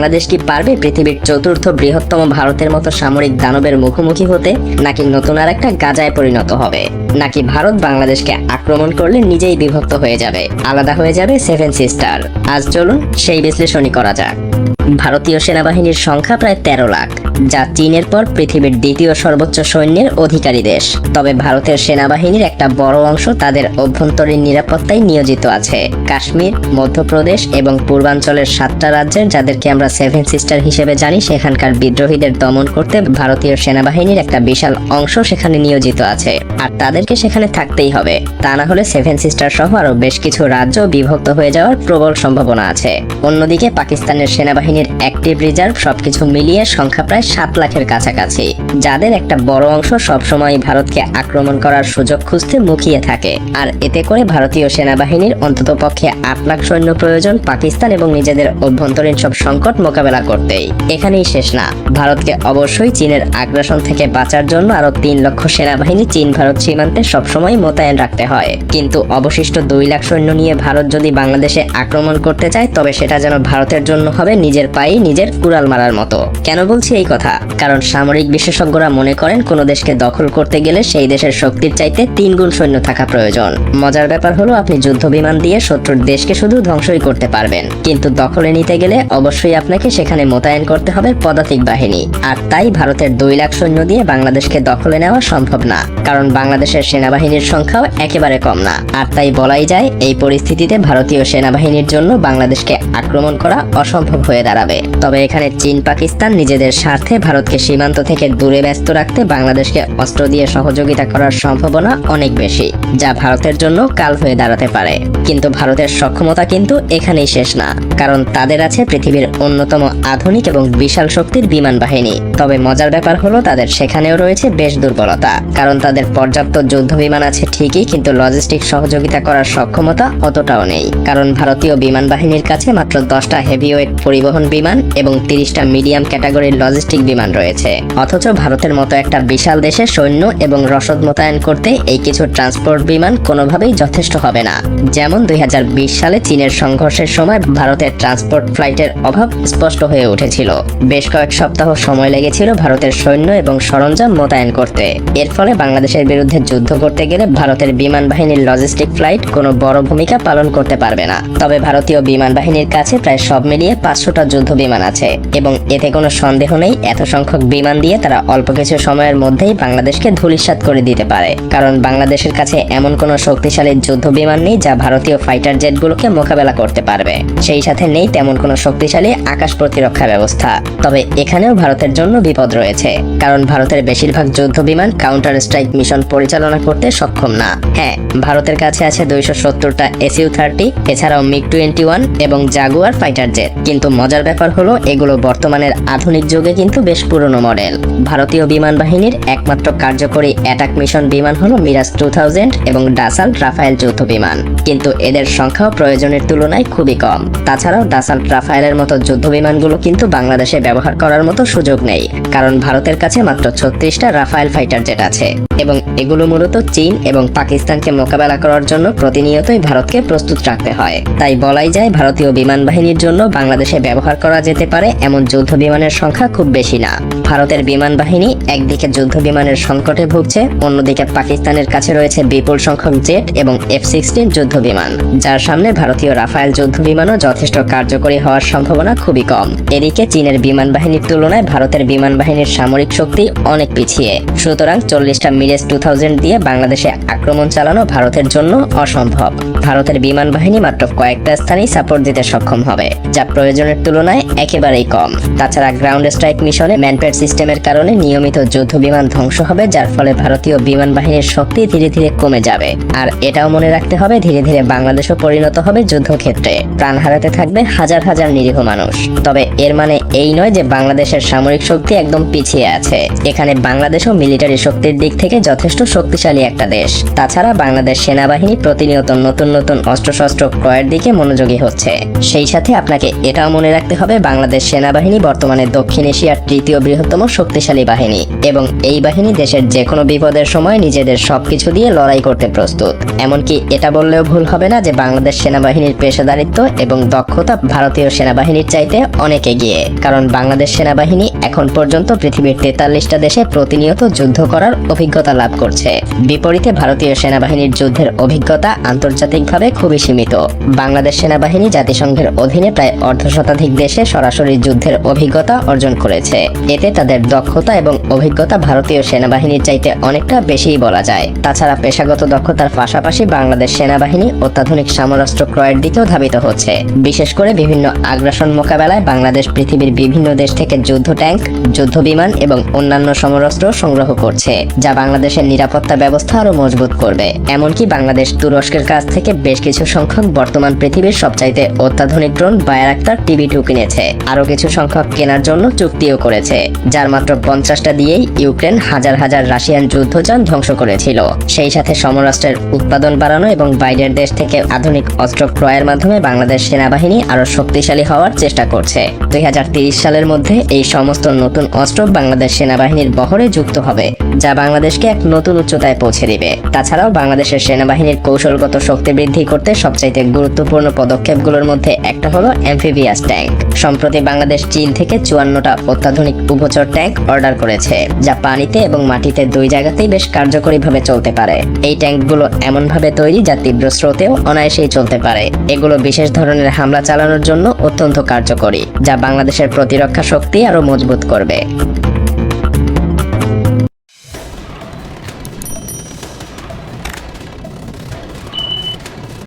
বাংলাদেশ কি পারবে পৃথিবীর চতুর্থ বৃহত্তম ভারতের মতো সামরিক দানবের মুখোমুখি হতে? নাকি নতুন আর একটা গাজায় পরিণত হবে? নাকি ভারত বাংলাদেশকে আক্রমণ করলে নিজেই বিভক্ত হয়ে যাবে? আলাদা হয়ে যাবে সেভেন সিস্টার আজ চলুন সেই বিশ্লেষণই করা যাক। ভারতীয় সেনাবাহিনীর সংখ্যা প্রায় তেরো লাখ। যা চীনের পর পৃথিবীর দ্বিতীয় সর্বোচ্চ সৈন্যের অধিকারী দেশ। তবে ভারতের সেনাবাহিনীর একটা বড় অংশ তাদের অভ্যন্তরীণ নিরাপত্তায় নিয়োজিত আছে। কাশ্মীর, মধ্যপ্রদেশ এবং পূর্বাঞ্চলের সাতটা রাজ্যের যাদেরকে আমরা সেভেন সিস্টার হিসেবে জানি, সেখানকার বিদ্রোহীদের দমন করতে ভারতীয় সেনাবাহিনীর একটা বিশাল অংশ সেখানে নিয়োজিত আছে। আর তাদেরকে সেখানে থাকতেই হবে। তা না হলে সেভেন সিস্টার সহ আরও বেশ কিছু রাজ্য বিভক্ত হয়ে যাওয়ার প্রবল সম্ভাবনা আছে। অন্যদিকে পাকিস্তানের সেনাবাহিনীর অ্যাক্টিভ রিজার্ভ সবকিছু মিলিয়ে সংখ্যা প্রায় সাত লাখের কাছাকাছি, যাদের একটা বড় অংশ সবসময় ভারতকে আক্রমণ করার সুযোগ খুঁজতে মুখিয়ে থাকে। আর এতে করে ভারতীয় সেনাবাহিনীর অন্ততপক্ষে আট লাখ সৈন্য প্রয়োজন পাকিস্তান এবং নিজেদের অভ্যন্তরীণ সব সংকট মোকাবেলা করতেই। এখানেই শেষ না। ভারতকে অবশ্যই চীনের আগ্রাসন থেকে বাঁচার জন্য আরও তিন লক্ষ সেনাবাহিনী চীন ভারত সীমান্তে সবসময় মোতায়েন রাখতে হয়। কিন্তু অবশিষ্ট দুই লাখ সৈন্য নিয়ে ভারত যদি বাংলাদেশে আক্রমণ করতে চায়, তবে সেটা যেন ভারতের জন্য হবে নিজের পায়ে নিজের কুড়াল মারার মতো। কেন বলছি এই কথা? কারণ সামরিক বিশেষজ্ঞরা মনে করেন, কোনো দেশকে দখল করতে গেলে সেই দেশের শক্তির চাইতে তিন গুণ সৈন্য থাকা প্রয়োজন। মজার ব্যাপার হলো, আপনি যুদ্ধ বিমান দিয়ে শত্রুর দেশকে শুধু ধ্বংসই করতে পারবেন। কিন্তু দখলে নিতে গেলে অবশ্যই আপনাকে সেখানে মোতায়েন করতে হবে পদাতিক বাহিনী। আর তাই ভারতের দুই লাখ সৈন্য দিয়ে বাংলাদেশকে দখলে নেওয়া সম্ভব না। কারণ বাংলাদেশের সেনাবাহিনীর সংখ্যাও একেবারে কম না। আর তাই বলাই যায়, এই পরিস্থিতিতে ভারতীয় সেনাবাহিনীর জন্য বাংলাদেশকে আক্রমণ করা অসম্ভব হয়ে দাঁড়াবে। তবে এখানে চীন পাকিস্তান নিজেদের স্বার্থে ভারতকে সীমান্ত থেকে দূরে ব্যস্ত রাখতে বাংলাদেশকে অস্ত্র দিয়ে সহযোগিতা করার সম্ভাবনা অনেক বেশি, যা ভারতের জন্য কাল হয়ে দাঁড়াতে পারে। কিন্তু ভারতের সক্ষমতা কিন্তু এখানেই শেষ না। কারণ তাদের আছে পৃথিবীর অন্যতম আধুনিক এবং বিশাল শক্তির বিমান বাহিনী। তবে মজার ব্যাপার হলো তাদের সেখানেও রয়েছে বেশ দুর্বলতা। কারণ তাদের পর্যাপ্ত যুদ্ধ বিমান আছে ঠিকই, কিন্তু লজিস্টিক সহযোগিতা করার সক্ষমতা অতটাও নেই। কারণ ভারতীয় বিমান বাহিনীর কাছে মাত্র দশটা হেভিওয়েট পরিবহন বিমান এবং তিরিশটা মিডিয়াম ক্যাটাগরির লজিস্টিক বিমান রয়েছে। অথচ ভারতের মতো একটা বিশাল দেশে সৈন্য এবং রসদ মোতায়েন করতে এই কিছু ট্রান্সপোর্ট বিমান কোনোভাবেই যথেষ্ট হবে না। যেমন দুই হাজার বিশ সালে চীনের সংঘর্ষের সময় ভারতের ট্রান্সপোর্ট ফ্লাইটের অভাব স্পষ্ট হয়ে উঠেছিল। বেশ কয়েক সপ্তাহ সময় লেগেছিল ভারতের সৈন্য এবং সরঞ্জাম মোতায়েন করতে। এর ফলে বাংলাদেশের বিরুদ্ধে যুদ্ধ করতে গেলে ভারতের বিমান বাহিনীর লজিস্টিক ফ্লাইট কোনো বড় ভূমিকা পালন করতে পারবে না। তবে ভারতীয় বিমান বাহিনীর কাছে প্রায় সব মিলিয়ে পাঁচশোটা যুদ্ধ বিমান আছে এবং এতে কোনো সন্দেহ নেই, এত সংখ্যক বিমান দিয়ে তারা অল্প কিছু সময়ের মধ্যেই বাংলাদেশকে ধূলিসাৎ করে দিতে পারে। কারণ বাংলাদেশের কাছে এমন কোনো শক্তিশালী যুদ্ধ বিমান নেই যা ভারতীয় ফাইটার জেটগুলোকে মোকাবেলা করতে পারবে। সেই সাথে নেই তেমন কোনো শক্তিশালী আকাশ প্রতিরক্ষা ব্যবস্থা। তবে এখানেও ভারতের জন্য বিপদ রয়েছে। কারণ ভারতের বেশিরভাগ যুদ্ধ বিমান কাউন্টার স্ট্রাইক মিশন পরিচালনা করতে সক্ষম না। হ্যাঁ ভারতের কাছে আছে দুইশো সত্তরটা এসইউ থার্টি এছাড়াও মিগ টোয়েন্টি ওয়ান এবং জাগুয়ার ফাইটার জেট কিন্তু মজার ব্যাপার হলো, এগুলো বর্তমানের আধুনিক যুগে কিন্তু বেশ পুরনো মডেল ভারতীয় বিমান বাহিনীর একমাত্র কার্যকরী অ্যাটাক মিশন বিমান হলো মিরাজ টু থাউজেন্ড এবং ডাসাল্ট রাফায়েল যুদ্ধ বিমান। কিন্তু এদের সংখ্যাও প্রয়োজনের তুলনায় খুবই কম। তাছাড়াও ডাসাল্ট রাফায়েলের মতো যুদ্ধ বিমানগুলো কিন্তু বাংলাদেশে ব্যবহার করার মতো সুযোগ নেই, কারণ ভারতের কাছে মাত্র ছত্রিশটা রাফায়েল ফাইটার জেট আছে এবং এগুলো মূলত চীন এবং পাকিস্তানকে মোকাবেলা করার জন্য প্রতিনিয়তই ভারতকে প্রস্তুত রাখতে হয়। তাই বলাই যায় ভারতীয় বিমান বাহিনীর জন্য বাংলাদেশে ব্যবহার করা যেতে পারে এমন যুদ্ধ বিমানের সংখ্যা খুব বেশি না। ভারতের বিমান বাহিনী একদিকে যুদ্ধ বিমানের সংকটে ভুগছে, অন্যদিকে পাকিস্তানের কাছে রয়েছে বিপুল সংখ্যক জেট এবং এফ সিক্সটিন যুদ্ধ বিমান যার সামনে ভারতীয় রাফায়েল যুদ্ধ বিমানও যথেষ্ট কার্যকরী হওয়ার সম্ভাবনা খুবই কম। এদিকে চীনের বিমান বাহিনীর তুলনায় ভারতের বিমান বাহিনীর সামরিক শক্তি অনেক পিছিয়ে। সুতরাং চল্লিশটা মিরেজ টু থাউজেন্ড দিয়ে বাংলাদেশে আক্রমণ চালানো ভারতের জন্য অসম্ভব। ভারতের বিমান বাহিনী মাত্র কয়েকটা স্থানেই সাপোর্ট দিতে সক্ষম হবে, যা প্রয়োজনের তুলনায় একেবারেই কম। তাছাড়া গ্রাউন্ড স্ট্রাইক মিশনে ম্যানপেড সিস্টেমের কারণে নিয়মিত যুদ্ধ বিমান ধ্বংস হবে, যার ফলে ভারতীয় বিমান বাহিনীর শক্তি ধীরে ধীরে কমে যাবে। আর এটাও মনে রাখতে হবে, ধীরে ধীরে বাংলাদেশও পরিণত হবে যুদ্ধক্ষেত্রে। প্রাণ হারাতে থাকবে হাজার হাজার নিরীহ মানুষ। তবে এর মানে এই নয় যে বাংলাদেশের সামরিক শক্তি একদম পিছিয়ে আছে। এখানে বাংলাদেশও মিলিটারি শক্তির দিক থেকে যথেষ্ট শক্তিশালী একটা দেশ। তাছাড়া বাংলাদেশ সেনাবাহিনী প্রতিনিয়ত নতুন নতুন অস্ত্রশস্ত্র ক্রয়ের দিকে মনোযোগী হচ্ছে। সেই সাথে আপনাকে এটাও মনে রাখতে হবে, বাংলাদেশ সেনাবাহিনী বর্তমানে দক্ষিণ এশিয়ার তৃতীয় বৃহত্তম শক্তিশালী বাহিনী এবং এই বাহিনী দেশের যে কোনো বিপদের সময় নিজেদের সবকিছু দিয়ে লড়াই করতে প্রস্তুত। এমনকি এটা বললেও ভুল হবে। হবে না যে বাংলাদেশ সেনাবাহিনীর পেশাদারিত্ব এবং দক্ষতা ভারতীয় সেনাবাহিনীর চাইতে অনেক এগিয়ে। কারণ বাংলাদেশ সেনাবাহিনী এখন পর্যন্ত পৃথিবীর তেতাল্লিশটা দেশে প্রতিনিয়ত যুদ্ধ করার অভিজ্ঞতা লাভ করছে। বিপরীতে ভারতীয় সেনাবাহিনীর যুদ্ধের অভিজ্ঞতা আন্তর্জাতিকভাবে খুবই সীমিত। বাংলাদেশ সেনাবাহিনী জাতিসংঘের অধীনে প্রায় অর্ধ শতাধিক দেশে সরাসরি যুদ্ধের অভিজ্ঞতা অর্জন করেছে। এতে তাদের দক্ষতা এবং অভিজ্ঞতা ভারতীয় সেনাবাহিনীর চাইতে অনেকটা বেশিই বলা যায়। তাছাড়া পেশাগত দক্ষতার পাশাপাশি বাংলাদেশ সেনাবাহিনী অত্যাধুনিক সমরাস্ত্র ক্রয়ের দিকেও ধাবিত হচ্ছে। বিশেষ করে বিভিন্ন আগ্রাসন মোকাবেলায় বাংলাদেশ পৃথিবীর বিভিন্ন দেশ থেকে যুদ্ধ ট্যাঙ্ক, যুদ্ধ বিমান এবং অন্যান্য সমরাস্ত্র সংগ্রহ করছে, যা বাংলাদেশের নিরাপত্তা ব্যবস্থা আরও মজবুত করবে। এমনকি বাংলাদেশ তুরস্কের কাছ থেকে বেশ কিছু সংখ্যক বর্তমান পৃথিবীর সবচাইতে অত্যাধুনিক ড্রোন বায়ারাক্তার টিভি টু কিনেছে। আরও কিছু সংখ্যক কেনার জন্য চুক্তিও করেছে, যার মাত্র পঞ্চাশটা দিয়েই ইউক্রেন হাজার হাজার রাশিয়ান যুদ্ধযান ধ্বংস করেছিল। সেই সাথে সমরাষ্ট্রের উৎপাদন বাড়ানো এবং বাইরের দেশ থেকে আধুনিক অস্ত্র ক্রয়ের মাধ্যমে বাংলাদেশ সেনাবাহিনী আরও শক্তিশালী হওয়ার চেষ্টা করছে। দুই সালের মধ্যে এই সমস্ত নতুন অস্ত্র বাংলাদেশ সেনাবাহিনীর বহরে যুক্ত হবে। যা বাংলাদেশকে এক নতুন উচ্চতায় পৌঁছে দিবে। তাছাড়াও বাংলাদেশের সেনাবাহিনীর কৌশলগত শক্তি বৃদ্ধি করতে সবচাইতে গুরুত্বপূর্ণ পদক্ষেপগুলোর মধ্যে একটা হলো অ্যাম্ফিবিয়াস ট্যাঙ্ক সম্প্রতি বাংলাদেশ চীন থেকে চুয়ান্নটা অত্যাধুনিক উভচর ট্যাঙ্ক অর্ডার করেছে, যা পানিতে এবং মাটিতে দুই জায়গাতেই বেশ কার্যকরীভাবে চলতে পারে। এই ট্যাঙ্কগুলো এমনভাবে তৈরি যা তীব্র স্রোতেও অনায়াসেই চলতে পারে। এগুলো বিশেষ ধরনের হামলা চালানোর জন্য অত্যন্ত কার্যকরী, যা বাংলাদেশের প্রতিরক্ষা শক্তি আরও মজবুত করবে।